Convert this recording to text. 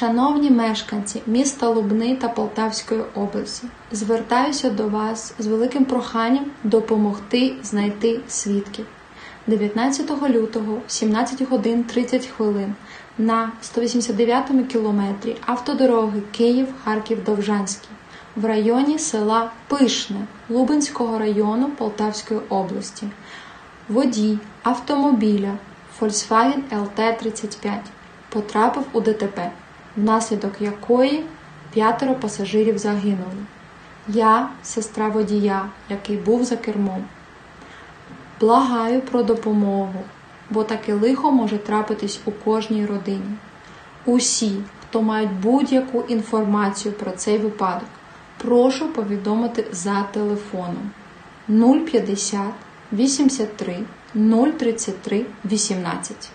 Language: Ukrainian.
Шановні мешканці міста Лубни та Полтавської області, звертаюся до вас з великим проханням допомогти знайти свідків. 19 лютого, в 17 годин 30 хвилин на 189 кілометрі автодороги Київ-Харків-Довжанський в районі села Пишне Лубенського району Полтавської області. Водій автомобіля Volkswagen LT35 потрапив у ДТП, внаслідок якої п'ятеро пасажирів загинули. Я сестра водія, який був за кермом. Благаю про допомогу, бо таке лихо може трапитись у кожній родині. Усі, хто мають будь-яку інформацію про цей випадок, прошу повідомити за телефоном 050 83 033 18.